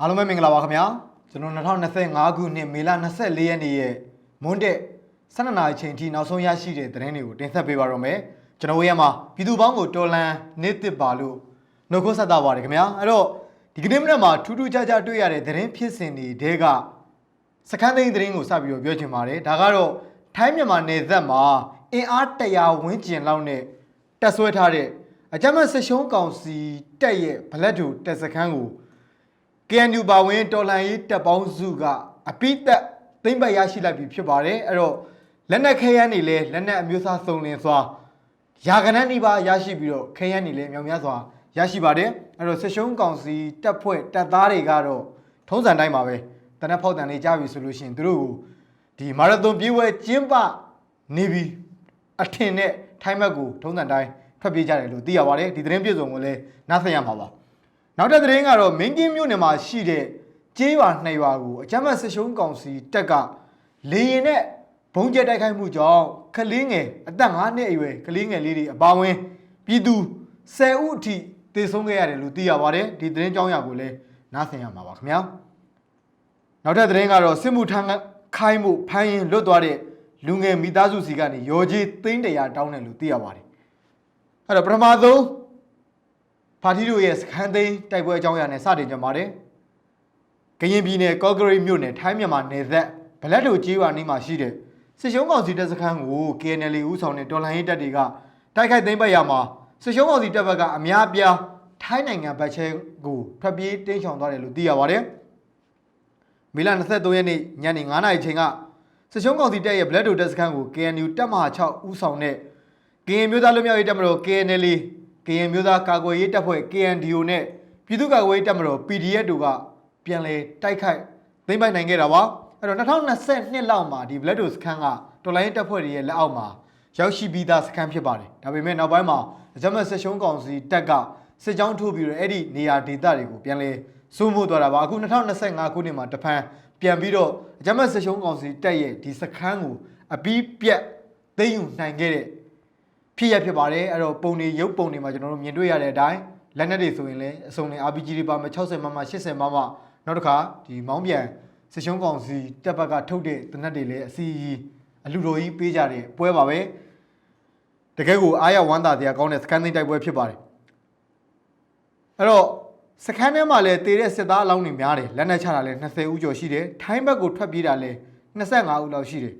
အားလုံးပဲမင်္ဂလာပါခင်ဗျာကျွန်တော်2025ခုနှစ်မေလ24ရက်နေ့ရဲ့မွန်းတဲ့12နာရီချိန်ထိနောက်ဆုံးရရှိတဲ့သတင်းတွေကိုတင်ဆက်ပေးပါတော့မယ်ကျွန်တော်ရဲ့မှာပြည်သူပေါင်းကိုတော်လန်နေတစ်ပါလို့နှုတ်ခွန်းဆက်တာပါတယ်ခင်ဗျာအဲ့တော့ဒီကနေ့မနေ့မှာထူးထူးခြားခြားတွေ့ရတဲ့သတင်းဖြစ်စဉ်တွေတဲကစခန်းသိမ်းသတင်းကိုစပြီးတော့ပြောချင်ပါတယ်ဒါကတော့ထိုင်းမြန်မာနယ်စပ်မှာအင်အား100ဝန်းကျင်လောက်နဲ့တက်ဆွဲထားတဲ့အကြမ်းဖက်ဆစ်ရှုံးကောင်စီတက်ရဲ့ဗလက်တူတက်စခန်းကို KNU ပါဝင်တော်လှန်ရေးတပ်ပေါင်းစုကအပိသက်သိမ့်ပတ်ရရှိလိုက်ပြီဖြစ်ပါတယ်အဲ့တော့လက်နက်ခဲယမ်းတွေလည်းလက်နက်အမျိုးအစားစုံလင်စွာယာကနန်းဒီပါရရှိပြီးတော့ခဲယမ်းတွေလည်းမြောင်များစွာရရှိပါတယ်အဲ့တော့ဆက်ရှုံးကောင်စီတပ်ဖွဲ့တပ်သားတွေကတော့ထုံးစံတိုင်းပါပဲတနက်ဖောက်တန်လေးကြားပြီဆိုလို့ရှိရင်သူတို့ကိုဒီမာရသွန်ပြေးပွဲကျင်းပနေပြီအထင်နဲ့ထိုင်းဘက်ကိုထုံးစံတိုင်းထွက်ပြေးကြတယ်လို့သိရပါတယ်ဒီသတင်းပြည့်စုံကိုလည်းနားဆင်ရမှာပါ နောက်တဲ့သတင်းကတော့မင်းကင်းမြို့နယ်မှာရှိတဲ့ကျေးရွာနှစ်ရွာကိုအကြမ်းဖက်ဆစ်ရှုံးကောင်စီတပ်ကလေရင်နဲ့ဘုံကျဲတိုက်ခိုက်မှုကြောင့်ကလေးငယ်အသက်9နှစ်အရွယ်ကလေးငယ်လေးတွေအပါအဝင်ပြည်သူ10ဦးအထိသေဆုံးခဲ့ရတယ်လို့သိရပါတယ်ဒီသတင်းကြောင်းရကိုလည်းနားဆင်ရမှာပါခင်ဗျာနောက်တဲ့သတင်းကတော့စစ်မှုထမ်းခိုင်းမှုဖမ်းရင်လွတ်သွားတဲ့လူငယ်မိသားစုစီကနေရော်ကြီးသိန်းတရာတောင်းတယ်လို့သိရပါတယ်အဲ့တော့ပထမဆုံး ပါတီတို့ရဲ့စခန်းသိမ်းတိုက်ပွဲအကြောင်းအရာနဲ့စတင်ကြပါတယ်။ကရင်ပြည်နယ်ကော့ဂရိတ်မြို့နယ်ထိုင်းမြန်မာနယ်စပ်ဗလက်တို့ကြီးရွာနီးမှာရှိတဲ့စစ်ရှုံးကောင်စီတပ်စခန်းကို KNL ဦးဆောင်တဲ့တော်လှန်ရေးတပ်တွေကတိုက်ခိုက်သိမ်းပိုက်ရမှာစစ်ရှုံးကောင်စီတပ်ဘက်ကအများအပြားထိုင်းနိုင်ငံဘက်ချဲကိုထွက်ပြေးတင်းရှောင်သွားတယ်လို့သိရပါတယ်။မေလ23ရက်နေ့ညနေ9:00နာရီချိန်ကစစ်ရှုံးကောင်စီတပ်ရဲ့ဗလက်တို့တပ်စခန်းကို KNU တပ်မဟာ6ဦးဆောင်တဲ့ကရင်မျိုးသားလူမျိုးရေးတပ်မတော် KNL ကရင်မျိုးသားကာကွယ်ရေးတပ်ဖွဲ့ KNDO နဲ့ပြည်သူ့ကာကွယ်ရေးတပ်မတော် PDF တို့ကပြန်လည်တိုက်ခိုက်သိမ်းပိုက်နိုင်ခဲ့တာပါအဲ့တော့2022လောက်မှာဒီ Blood Dose စခန်းကတော်လိုင်းရေးတပ်ဖွဲ့တွေရဲ့လက်အောက်မှာရောက်ရှိပြီးသားစခန်းဖြစ်ပါတယ်ဒါပေမဲ့နောက်ပိုင်းမှာအကြမ်းဖက်ဆက်ရှုံးကောင်စီတပ်ကစစ်ကြောင်းထိုးပြီးတော့အဲ့ဒီနေရာဒေသတွေကိုပြန်လည်စိုးမိုးသွားတာပါအခု2025ခုနှစ်မှာတဖန်ပြန်ပြီးတော့အကြမ်းဖက်ဆက်ရှုံးကောင်စီတပ်ရဲ့ဒီစခန်းကိုအပြီးပြတ်သိမ်းယူနိုင်ခဲ့တဲ့ ဖြစ်ရဖြစ်ပါတယ်အဲ့တော့ပုံတွေရုပ်ပုံတွေမှာကျွန်တော်တို့မြင်တွေ့ရတဲ့အတိုင်းလက်နက်တွေဆိုရင်လည်းအစုံနဲ့ RPG တွေပါမယ်60မမ80မမနောက်တစ်ခါဒီမောင်းပြန်စစ်ရှုံးကောင်စီတပ်ဘက်ကထုတ်တဲ့တနက်တွေလည်းအစီအီအလူတော်ကြီးပေးကြတဲ့ပွဲပါပဲတကယ်ကိုအားရဝမ်းသာတရားကောင်းတဲ့စကန်သိန်းတိုက်ပွဲဖြစ်ပါတယ်အဲ့တော့စကန်ထဲမှာလည်းတေတဲ့စစ်သားအလောင်းတွေများတယ်လက်နက်ချတာလည်း20ဦးကျော်ရှိတယ်ထိုင်းဘက်ကိုထွက်ပြေးတာလည်း25ဦးလောက်ရှိတယ်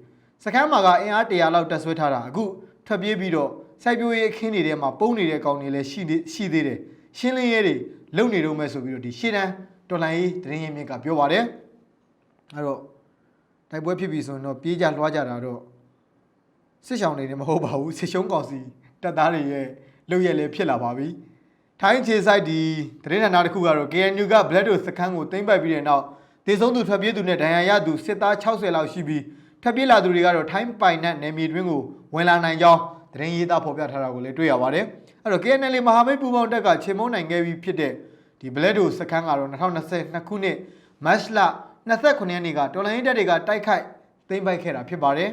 စကန်မှာကအင်အား100လောက်တက်ဆွဲထားတာအခုထွက်ပြေးပြီးတော့ စိုက်ပျိုးရေးအခင်းတွေထဲမှာပုံနေတဲ့ကောင်တွေလည်းရှိနေရှိသေးတယ်ရှင်းလင်းရေးတွေလုံနေတော့မဲ့ဆိုပြီးတော့ဒီရှေ့တန်းတော်လိုင်းရေးသတင်းရင်းမြစ်ကပြောပါတယ်အဲ့တော့တိုက်ပွဲဖြစ်ပြီဆိုရင်တော့ပြေးကြလွှားကြတာတော့စစ်ဆောင်တွေလည်းမဟုတ်ပါဘူးစစ်ရှုံးကောင်စီတပ်သားတွေရဲ့လုပ်ရက်လည်းဖြစ်လာပါပြီထိုင်းခြေဆိုင်ဒီသတင်းဌာနတစ်ခုကတော့ KNU က Blood Dose စခန်းကိုသိမ်းပိုက်ပြီးတဲ့နောက်တေဆုံးသူထွက်ပြေးသူနဲ့ဒဏ်ရာရသူစစ်သား60လောက်ရှိပြီးထွက်ပြေးလာသူတွေကတော့ထိုင်းပိုင်နဲ့နယ်မြေတွင်းကိုဝင်လာနိုင်ကြောင်း သတင်းရေးသားဖော်ပြထားတာကိုလည်းတွေ့ရပါတယ်အဲ့တော့ KNL မဟာမိတ်ပူးပေါင်းတပ်ကချေမုန်းနိုင်ခဲ့ပြီးဖြစ်တဲ့ဒီ Blood Dose စခန်းကတော့2022ခုနှစ်မတ်လ29ရက်နေ့ကတော်လိုင်းရေးတပ်တွေကတိုက်ခိုက်သိမ်းပိုက်ခဲ့တာဖြစ်ပါတယ်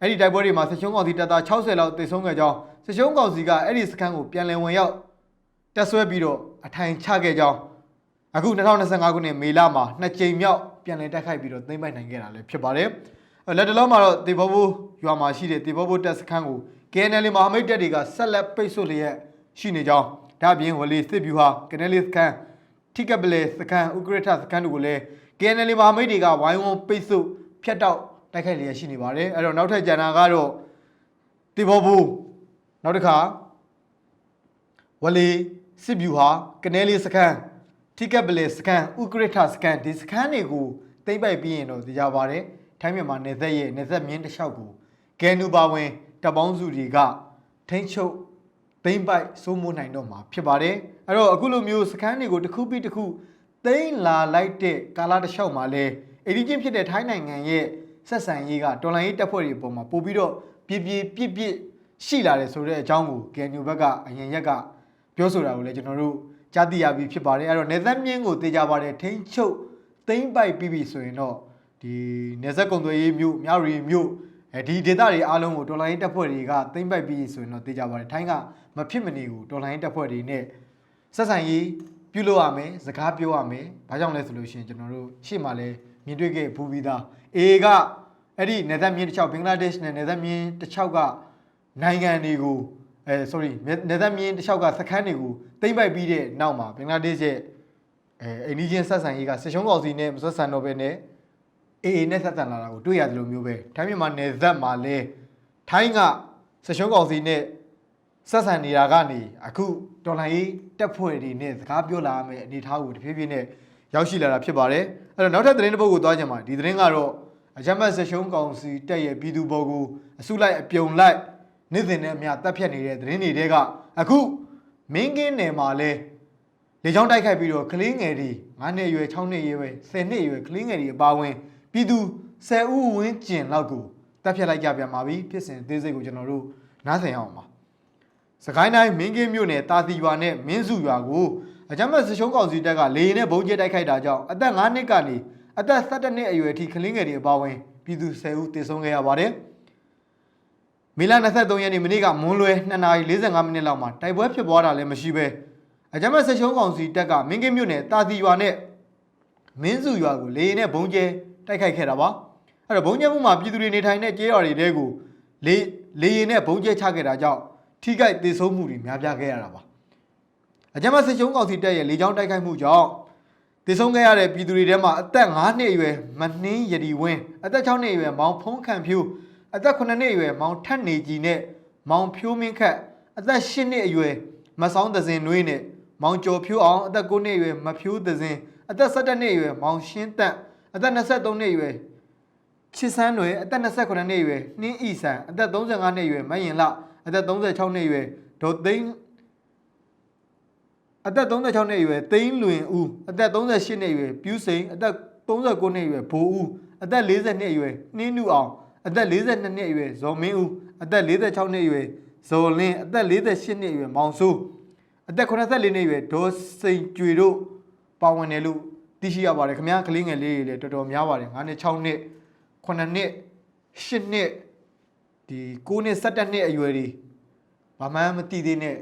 အဲ့ဒီတိုက်ပွဲတွေမှာစစ်ရှုံးကောင်စီတပ်သား60လောက်သေဆုံးခဲ့ကြောင်းစစ်ရှုံးကောင်စီကအဲ့ဒီစခန်းကိုပြန်လည်ဝင်ရောက်တက်ဆွဲပြီးတော့အထိုင်ချခဲ့ကြောင်းအခု2025ခုနှစ်မေလမှာနှစ်ကြိမ်မြောက်ပြန်လည်တိုက်ခိုက်ပြီးတော့သိမ်းပိုက်နိုင်ခဲ့တာလည်းဖြစ်ပါတယ်အဲ့လက်တလုံးမှာတော့တေဘောဘူရွာမှာရှိတဲ့တေဘောဘူတပ်စခန်းကို KNL မဟာမိတ်တပ်တွေကဆက်လက်ပိတ်ဆို့လျက်ရှိနေကြောင်းဒါ့အပြင်ဝလီစစ်ဗျူဟာ KNL စခန်းထိကပလေစခန်းဥကရထစခန်းတို့ကိုလည်း KNL မဟာမိတ်တွေကဝိုင်းဝန်းပိတ်ဆို့ဖျက်တောက်တိုက်ခိုက်လျက်ရှိနေပါတယ်အဲ့တော့နောက်ထပ်ကျန်တာကတော့တေဘောဘူနောက်တစ်ခါဝလီစစ်ဗျူဟာကနေလီစခန်းထိကပ်ပလေစခန်းဥကရထစခန်းဒီစခန်းတွေကိုသိမ့်ပိုက်ပြီးရင်တော့ကြပါတယ်ထိုင်းမြန်မာနယ်သက်ရဲ့နယ်သက်မြင်းတစ်လျှောက်ကိုကဲနူပါဝင် တပ်ပေါင်းစုတွေကထိမ့်ချုပ်သိမ့်ပိုက်စိုးမိုးနိုင်တော့မှာဖြစ်ပါတယ်အဲ့တော့အခုလိုမျိုးစခန်းတွေကိုတစ်ခုပြီးတစ်ခုသိမ့်လာလိုက်တဲ့ကာလတစ်လျှောက်မှာလဲအဒီချင်းဖြစ်တဲ့ထိုင်းနိုင်ငံရဲ့ဆက်ဆံရေးကတော်လိုင်းရေးတပ်ဖွဲ့တွေပုံမှာပို့ပြီးတော့ပြပြပြပြရှိလာတယ်ဆိုတဲ့အကြောင်းကိုကဲနူဘက်ကအရင်ရက်ကပြောဆိုတာကိုလည်းကျွန်တော်တို့ကြားသိရပြီဖြစ်ပါတယ်အဲ့တော့နေသက်မြင်းကိုတေချာပါတယ်ထိန်းချုပ်သိမ့်ပိုက်ပြီးပြီဆိုရင်တော့ဒီနေသက်ကုံသွေးရေးမြို့မြရီမြို့ အဲဒီဒေသတွေအားလုံးကိုတော်လိုင်းတပ်ဖွဲ့တွေကသိမ့်ပိုက်ပြီးဆိုရင်တော့တေချာပါတယ်ထိုင်းကမဖြစ်မနေကိုတော်လိုင်းတပ်ဖွဲ့တွေနဲ့ဆက်ဆံရေးပြုလုပ်ရမယ်စကားပြောရမယ်ဘာကြောင့်လဲဆိုလို့ရှိရင်ကျွန်တော်တို့ရှေ့မှာလဲမြင်တွေ့ခဲ့ဘူးပြီးသားအေကအဲ့ဒီနယ်သက်မြင်းတစ်ချောက်ဘင်္ဂလားဒေ့ရှ်နဲ့နယ်သက်မြင်းတစ်ချောက်ကနိုင်ငံတွေကိုအဲ sorry နယ်သက်မြင်းတစ်ချောက်ကစခန်းတွေကိုတိမ့်ပိုက်ပြီးတဲ့နောက်မှာဘင်္ဂလားဒေ့ရှ်ရဲ့အဲအိန္ဒိချင်းဆက်ဆံရေးကစစ်ရှုံးကောင်စီနဲ့မဆက်ဆံတော့ဘဲနဲ့ အေအေနဲ့ဆက်ဆံလာတာကိုတွေ့ရတယ်လို့မျိုးပဲထိုင်းမြန်မာနယ်သက်မှာလဲထိုင်းကစစ်ရှုံးကောင်စီနဲ့ဆက်ဆံနေတာကနေအခုတော်လိုင်းရေးတက်ဖွဲ့တွေနဲ့စကားပြောလာမယ့်အနေအထားကိုတဖြည်းဖြည်းနဲ့ရောက်ရှိလာတာဖြစ်ပါတယ်အဲ့တော့နောက်ထပ်သတင်းတစ်ပုဒ်ကိုသွားကြမှာဒီသတင်းကတော့အကြမ်းဖက်ဆက်ရှုံးကောင်စီတက်ရဲ့ပြည်သူဘော်ကိုအစုလိုက်အပြုံလိုက်နေ့စဉ်နဲ့အမျှတပ်ဖြတ်နေတဲ့သတင်းတွေတဲကအခုမင်းကင်းနယ်မှာလဲလေကြောင်းတိုက်ခိုက်ပြီးတော့ကလေးငယ်တွေ9နှစ်အရွယ်6နှစ်အရွယ်10နှစ်အရွယ်ကလေးငယ်တွေအပါအဝင် ပြည်သူ10ဦးဝန်းကျင်လောက်ကိုတပ်ဖြတ်လိုက်ကြပြန်ပါပြီဖြစ်စဉ်အသေးစိတ်ကိုကျွန်တော်တို့နားဆင်ရအောင်ပါစကိုင်းတိုင်းမင်းကင်းမြို့နယ်တာတီရွာနဲ့မင်းစုရွာကိုအကြမ်းဖက်စရှုံးကောင်စီတပ်ကလေရင်နဲ့ဘုံကျဲတိုက်ခိုက်တာကြောင့်အသက်9နှစ်ကနေအသက်17နှစ်အရွယ်ထိကလေးငယ်တွေအပါအဝင်ပြည်သူ10ဦးသေဆုံးခဲ့ရပါတယ်။မေလ23ရက်နေ့မနေ့ကမွန်းလွဲ2:45မိနစ်လောက်မှာတိုက်ပွဲဖြစ်ပွားတာလည်းမရှိပဲအကြမ်းဖက်စရှုံးကောင်စီတပ်ကမင်းကင်းမြို့နယ်တာတီရွာနဲ့မင်းစုရွာကိုလေရင်နဲ့ဘုံကျဲ တိုက်ခိုက်ခဲ့တာပါ။အဲ့တော့ဘုံကျဲမှုမှာပြည်သူတွေနေထိုင်တဲ့ကျေးရွာတွေတဲကိုလေလေရင်နဲ့ဘုံကျဲချခဲ့တာကြောင့်ထိခိုက်ဒေဆုံးမှုတွေများပြားခဲ့ရတာပါ။အကြမ်းဖက်စစ်ရှုံးကောင်စီတပ်ရဲ့လေကြောင်းတိုက်ခိုက်မှုကြောင့်ဒေဆုံးခဲ့ရတဲ့ပြည်သူတွေထဲမှာအသက်9နှစ်အရွယ်မနှင်းရည်ဝင်းအသက်6နှစ်အရွယ်မောင်ဖုံးခန့်ဖြူအသက်9နှစ်အရွယ်မောင်ထက်နေကြီးနဲ့မောင်ဖြိုးမင်းခတ်အသက်10နှစ်အရွယ်မဆောင်းသစင်နွေးနဲ့မောင်ကျော်ဖြိုးအောင်အသက်9နှစ်အရွယ်မဖြိုးသစင်အသက်17နှစ်အရွယ်မောင်ရှင်းတန့် အသက်23နှစ်အရွယ်ချစ်ဆန်းတွေအသက်28နှစ်အရွယ်နှင်းဤဆန်အသက်35နှစ်အရွယ်မယင်လအသက်36နှစ်အရွယ်ဒေါ်သိန်းအသက်36နှစ်အရွယ်သိန်းလွင်ဦးအသက်38နှစ်အရွယ်ပြူးစိန်အသက်39နှစ်အရွယ်ဘိုးဦးအသက်40နှစ်အရွယ်နှင်းနုအောင်အသက်42နှစ်အရွယ်ဇော်မင်းဦးအသက်46နှစ်အရွယ်ဇော်လင်းအသက်48နှစ်အရွယ်မောင်စိုးအသက်84နှစ်အရွယ်ဒေါ်စိန်ကျွေတို့ပါဝင်တယ်လို့ သိရှိရပါတယ်ခင်ဗျာကလေးငယ်လေးတွေလည်းတော်တော်များပါတယ်9နှစ်6နှစ်9နှစ်10နှစ်ဒီ9နှစ်17နှစ်အရွယ်တွေဘာမှမသိသေးနဲ့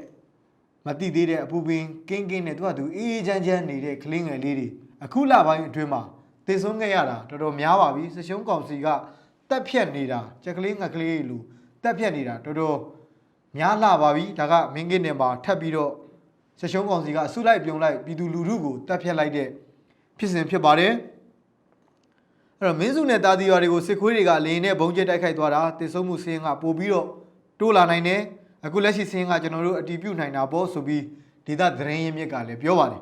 မသိသေးတဲ့အပူပင်ကင်းကင်းနဲ့သူကသူအေးအေးချမ်းချမ်းနေတဲ့ကလေးငယ်လေးတွေအခုလပိုင်းအတွင်းမှာတည်ဆုံးခဲ့ရတာတော်တော်များပါပြီစရှုံးကောင်စီကတက်ဖြတ်နေတာကြက်ကလေးငက်ကလေးလူတက်ဖြတ်နေတာတော်တော်များလာပါပြီဒါကမင်းကင်းနယ်မှာထပ်ပြီးတော့စရှုံးကောင်စီကအစုလိုက်ပြုံလိုက်ပြည်သူလူထုကိုတက်ဖြတ်လိုက်တဲ့ ဖြစ်စဉ်ဖြစ်ပါတယ်အဲ့တော့မင်းစုနဲ့တာတီရွာတွေကိုစစ်ခွေးတွေကလေရင်နဲ့ဘုံကျဲတိုက်ခိုက်သွားတာတည်ဆုံမှုစင်းကပို့ပြီးတော့တိုးလာနိုင်တယ်အခုလက်ရှိစင်းကကျွန်တော်တို့အတီးပြုတ်နိုင်တာပေါ့ဆိုပြီးဒေသသတင်းရင်းမြစ်ကလည်းပြောပါတယ်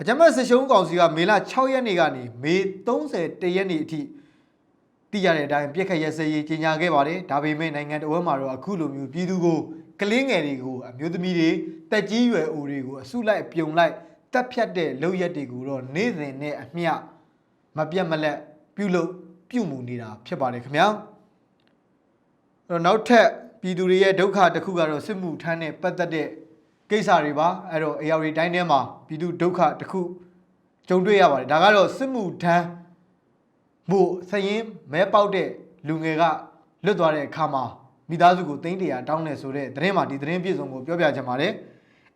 အကြမ်းဖက်စစ်ရှုံးကောင်စီကမေလ6ရက်နေ့ကနေမေ31ရက်နေ့အထိတည်ရတဲ့အတိုင်းပြက်ခတ်ရဲစဲရေးကြီးညာခဲ့ပါတယ်ဒါပေမဲ့နိုင်ငံတော်မှာတော့အခုလိုမျိုးပြည်သူကိုကလင်းငယ်တွေကိုအမျိုးသမီးတွေတက်ကြီးရွယ်အိုတွေကိုအစုလိုက်ပြုံလိုက် တက်ဖြတ်တဲ့လုပ်ရက်တွေကိုတော့နေ့စဉ်နဲ့အမျှမပြတ်မလက်ပြုလုပ်ပြုမှုနေတာဖြစ်ပါတယ်ခင်ဗျာအဲ့တော့နောက်ထပ်ပြည်သူတွေရဲ့ဒုက္ခတစ်ခုကတော့စစ်မှုထမ်းနဲ့ပတ်သက်တဲ့ကိစ္စတွေပါအဲ့တော့ AR တိုင်းထဲမှာပြည်သူဒုက္ခတစ်ခုကြုံတွေ့ရပါတယ်ဒါကတော့စစ်မှုထမ်းမှုစရင်မဲပေါက်တဲ့လူငယ်ကလွတ်သွားတဲ့အခါမှာမိသားစုကိုသိန်းတရာတောင်းနေဆိုတဲ့သတင်းမှာဒီသတင်းပြည့်စုံကိုပြောပြချင်ပါတယ်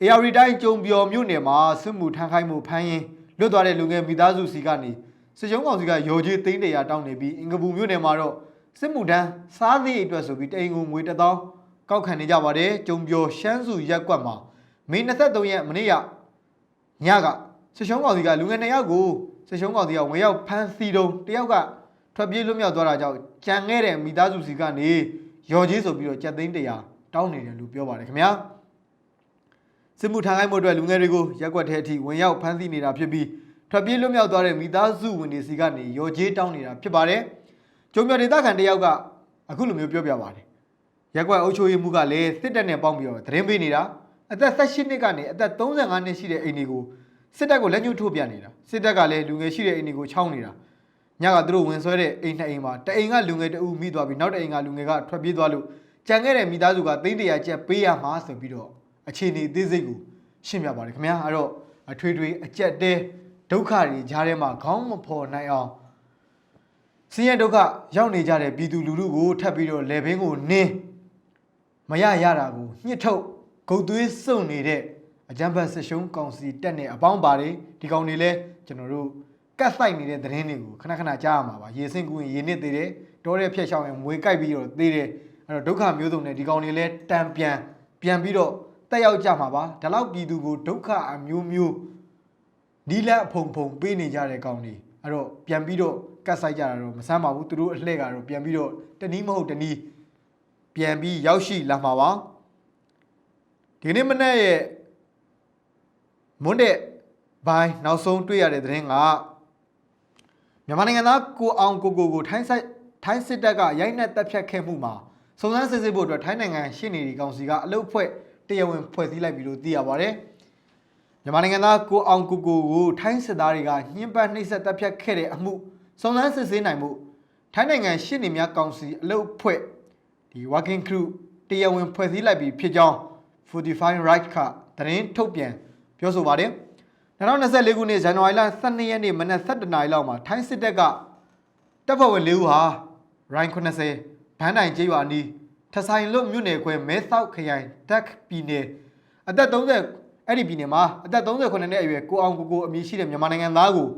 AR တိုင်းကြုံပြော်မြို့နယ်မှာစစ်မှုထမ်းခိုင်းမှုဖမ်းရင်လွတ်သွားတဲ့လူငယ်မိသားစုစီကနေစစ်ချုံကောင်စီကရော်ကြီးသိန်းတရာတောင်းနေပြီးအင်္ဂပူမြို့နယ်မှာတော့စစ်မှုထမ်းစားသည့်အတွက်ဆိုပြီးတအိမ်ကိုငွေတစ်သောင်းကောက်ခံနေကြပါတယ်ကျုံပြော်ရှမ်းစုရက်ကွက်မှာမေ23ရက်မနေ့ကညကစစ်ချုံကောင်စီကလူငယ်2ယောက်ကိုစစ်ချုံကောင်စီကဝင်ရောက်ဖမ်းဆီးတော့တယောက်ကထွက်ပြေးလွတ်မြောက်သွားတာကြောင့်ကြံခဲ့တဲ့မိသားစုစီကနေရော်ကြီးဆိုပြီးတော့ကြက်သိန်းတရာတောင်းနေတယ်လို့ပြောပါတယ်ခင်ဗျာ စစ်မှုထမ်းခိုင်းမှုအတွက်လူငယ်တွေကိုရက်ကွက်ထဲအထိဝင်ရောက်ဖမ်းဆီးနေတာဖြစ်ပြီးထွက်ပြေးလွတ်မြောက်သွားတဲ့မိသားစုဝင်တွေစီကနေရော်ကြေးတောင်းနေတာဖြစ်ပါတယ်။ကျုံမြော်ဒေသခံတယောက်ကအခုလိုမျိုးပြောပြပါတယ်။ရက်ကွက်အုပ်ချုပ်ရေးမှုကလည်းစစ်တပ်နဲ့ပေါင်းပြီးတော့သတင်းပေးနေတာအသက်18နှစ်ကနေအသက်35နှစ်ရှိတဲ့အိမ်တွေကိုစစ်တပ်ကိုလက်ညှိုးထိုးပြနေတာစစ်တပ်ကလည်းလူငယ်ရှိတဲ့အိမ်တွေကိုချောင်းနေတာညကသူတို့ဝင်ဆွဲတဲ့အိမ်နှစ်အိမ်မှာတအိမ်ကလူငယ်တအူမိသွားပြီးနောက်တအိမ်ကလူငယ်ကထွက်ပြေးသွားလို့ကြံခဲ့တဲ့မိသားစုကသိန်းတရာကျပ်ပေးရမှာဆိုပြီးတော့ အခြေအနေအသေးစိတ်ကိုရှင်းပြပါတယ်ခင်ဗျာအဲ့တော့အထွေထွေအကြက်တဲဒုက္ခတွေကြားထဲမှာခေါင်းမဖော်နိုင်အောင်ဆင်းရဲဒုက္ခရောက်နေကြတဲ့ပြည်သူလူထုကိုထပ်ပြီးတော့လေဘင်းကိုနင်းမရရတာကိုညှစ်ထုတ်ဂုတ်သွေးစုံနေတဲ့အကြံဖတ်ဆရှုံးကောင်စီတက်နေအပေါင်းပါတယ်ဒီကောင်တွေလည်းကျွန်တော်တို့ကတ်ဆိုင်နေတဲ့သတင်းတွေကိုခဏခဏကြားရမှာပါရေစင်ကူရင်ရေနစ်သေးတယ်တောတဲ့ဖျက်ရှောင်းရင်မွေကြိုက်ပြီးတော့သေးတယ်အဲ့တော့ဒုက္ခမျိုးစုံနဲ့ဒီကောင်တွေလည်းတံပြန်ပြန်ပြီးတော့ တက်ရောက်ကြမှာပါဒါလောက်ပြည်သူကိုဒုက္ခအမျိုးမျိုးနီလက်အဖုံဖုံပေးနေကြတဲ့ကောင်တွေအဲ့တော့ပြန်ပြီးတော့ကတ်ဆိုင်ကြတာတော့မဆမ်းပါဘူးသူတို့အလှည့်ကတော့ပြန်ပြီးတော့တနည်းမဟုတ်တနည်းပြန်ပြီးရောက်ရှိလာမှာပါဒီနေ့မနေ့ရဲ့မွန်းတဲ့ဘိုင်းနောက်ဆုံးတွေ့ရတဲ့သတင်းကမြန်မာနိုင်ငံသားကိုအောင်ကိုကိုကိုထိုင်းဆိုင်ထိုင်းစစ်တပ်ကရိုက်နှက်တပ်ဖြတ်ခဲ့မှုမှာစုံစမ်းစစ်ဆေးဖို့အတွက်ထိုင်းနိုင်ငံရှေ့နေဒီကောင်စီကအလုတ်ဖွဲ့ တရားဝင်ဖွဲ့စည်းလိုက်ပြီလို့သိရပါတယ်မြန်မာနိုင်ငံသားကိုအောင်ကိုကိုကိုထိုင်းစစ်သားတွေကညှဉ်းပန်းနှိပ်စက်တပ်ဖြတ်ခဲ့တဲ့အမှုစုံစမ်းစစ်ဆေးနိုင်မှုထိုင်းနိုင်ငံရှေ့နေများကောင်စီအလုတ်ဖွဲ့ဒီ working crew တရားဝင်ဖွဲ့စည်းလိုက်ပြီဖြစ်ကြောင်း45 right ကသတင်းထုတ်ပြန်ပြောဆိုပါတယ်2024ခုနှစ်ဇန်နဝါရီလ12ရက်နေ့မနက်7:00နာရီလောက်မှာထိုင်းစစ်တပ်ကတပ်ဖွဲ့ဝင်၄ဦးဟာ Rhine 80ဘန်းတိုင်ကျေးရွာနီး ထဆိုင်လွတ်မြို့နယ်ခွဲမဲဆောက်ခရိုင်တက်ပြည်နယ်အသက်30အဲ့ဒီပြည်နယ်မှာအသက်38နှစ်အရွယ်ကိုအောင်ကိုကိုအမည်ရှိတဲ့မြန်မာနိုင်ငံသားကို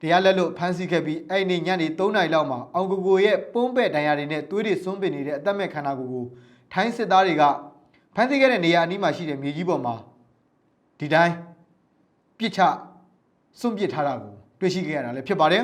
တရားလက်လွတ်ဖမ်းဆီးခဲ့ပြီးအဲ့ဒီညနေ3နာရီလောက်မှာအောင်ကိုကိုရဲ့ပုံးပဲ့ဒဏ်ရာတွေနဲ့သွေးတွေစွန်းပင်နေတဲ့အသက်မဲ့ခန္ဓာကိုယ်ကိုထိုင်းစစ်သားတွေကဖမ်းဆီးခဲ့တဲ့နေရာအနီးမှာရှိတဲ့မြေကြီးပေါ်မှာဒီတိုင်းပြစ်ချစွန့်ပစ်ထားတာကိုတွေ့ရှိခဲ့ရတာလည်းဖြစ်ပါတယ်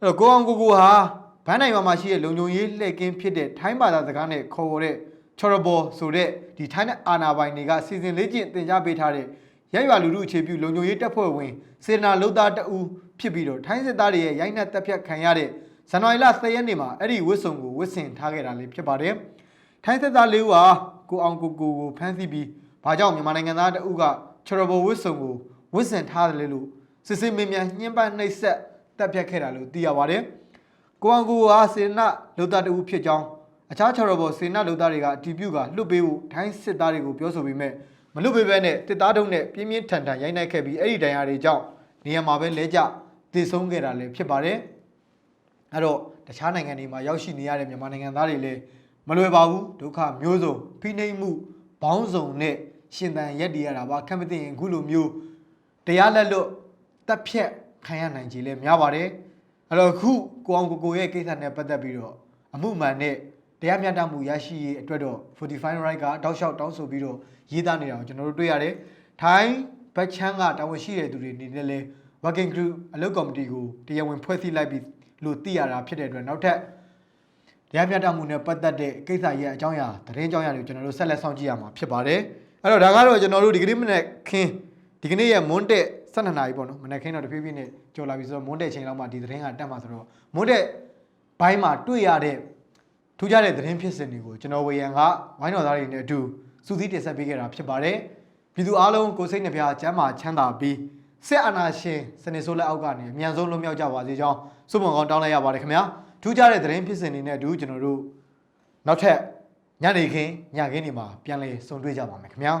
အဲ့တော့ကိုအောင်ကိုကိုဟာ ဘန်းနိုင်မှာမှာရှိတဲ့လုံခြုံရေးလှည့်ကင်းဖြစ်တဲ့ထိုင်းဘာသာစကားနဲ့ခေါ်ဝေါ်တဲ့ချော်ရဘော်ဆိုတဲ့ဒီထိုင်းနဲ့အာနာပိုင်တွေကစီစဉ်လေးကျင့်တင် जा ပေးထားတဲ့ရက်ရွာလူလူအခြေပြုလုံခြုံရေးတပ်ဖွဲ့ဝင်စေနာလုသားတအူးဖြစ်ပြီးတော့ထိုင်းစစ်သားတွေရဲ့ရိုက်နှက်တပ်ဖြတ်ခံရတဲ့ဇန်နဝါရီလ10ရက်နေ့မှာအဲ့ဒီဝစ်စုံကိုဝစ်ဆင်ထားခဲ့တာလေးဖြစ်ပါတယ်ထိုင်းစစ်သားလေးဦးဟာကိုအောင်ကိုကိုကိုဖမ်းဆီးပြီးဘာကြောင့်မြန်မာနိုင်ငံသားတအူးကချော်ရဘော်ဝစ်စုံကိုဝစ်ဆင်ထားတယ်လေလို့စစ်စစ်မင်းများညှဉ်းပန်းနှိပ်စက်တပ်ဖြတ်ခဲ့တာလို့သိရပါတယ် ကိုအောင်ကိုဟာစေနာလုသားတအူးဖြစ်ကြောင်းအခြားချော်ရဘော်စေနာလုသားတွေကအတီးပြုတ်ကလွတ်ပေးဖို့ထိုင်းစစ်သားတွေကိုပြောဆိုပြီးမဲ့မလွတ်ပေးဘဲနဲ့တစ်သားတုံးနဲ့ပြင်းပြင်းထန်ထန်ရိုက်နှက်ခဲ့ပြီးအဲ့ဒီဒဏ်ရာတွေကြောင့်နေရာမှာပဲလဲကျတည်ဆုံးခဲ့တာလည်းဖြစ်ပါတယ်အဲ့တော့တခြားနိုင်ငံတွေမှာရောက်ရှိနေရတဲ့မြန်မာနိုင်ငံသားတွေလည်းမလွယ်ပါဘူးဒုက္ခမျိုးစုံဖိနှိပ်မှုဘောင်းစုံနဲ့ရှင်သန်ရက်တည်ရတာပါခက်မသိရင်အခုလိုမျိုးတရားလက်လွတ်တက်ဖြတ်ခံရနိုင်ကြလဲများပါတယ် အဲ့တော့အခုကိုအောင်ကိုကိုရဲ့ကိစ္စနဲ့ပတ်သက်ပြီးတော့အမှုမှန်နဲ့တရားမျှတမှုရရှိရေးအတွက်တော့45 right ကတောက်လျှောက်တောင်းဆိုပြီးတော့ရေးသားနေတာကိုကျွန်တော်တို့တွေ့ရတယ်ထိုင်းဘက်ချမ်းကတာဝန်ရှိတဲ့သူတွေအနေနဲ့လဲ working group အလုပ်ကော်မတီကိုတရားဝင်ဖွဲ့စည်းလိုက်ပြီးလို့သိရတာဖြစ်တဲ့အတွက်နောက်ထပ်တရားမျှတမှုနဲ့ပတ်သက်တဲ့ကိစ္စရဲ့အကြောင်းအရာသတင်းအကြောင်းအရာတွေကိုကျွန်တော်တို့ဆက်လက်ဆောင်ကြည့်ရမှာဖြစ်ပါတယ်အဲ့တော့ဒါကတော့ကျွန်တော်တို့ဒီကနေ့မနေ့ခင်းဒီကနေ့ရဲ့မွန်းတဲ့ 12နာရီပေါ့နော်မနေ့ခင်းတော့တဖြည်းဖြည်းနဲ့ကြော်လာပြီဆိုတော့မွန်းတဲ့ချိန်လောက်မှဒီသတင်းကတက်မှာဆိုတော့မွန်းတဲ့ဘိုင်းမှာတွေ့ရတဲ့ထူးခြားတဲ့သတင်းဖြစ်စဉ်တွေကိုကျွန်တော်ဝေယံကဝိုင်းတော်သားတွေနဲ့အတူစူးစီးတင်ဆက်ပေးခဲ့တာဖြစ်ပါတယ်ပြည်သူအားလုံးကိုယ်စိတ်နှပြချမ်းသာချမ်းသာပြီးစစ်အာဏာရှင်စနစ်ဆိုးလက်အောက်ကနေအမြန်ဆုံးလွတ်မြောက်ကြပါစေကြောင်းဆုမွန်ကောင်းတောင်းလိုက်ရပါတယ်ခင်ဗျာထူးခြားတဲ့သတင်းဖြစ်စဉ်တွေနဲ့အတူကျွန်တော်တို့နောက်ထပ်ညနေခင်းညခင်းဒီမှာပြန်လည်ဆုံတွေ့ကြပါမယ်ခင်ဗျာ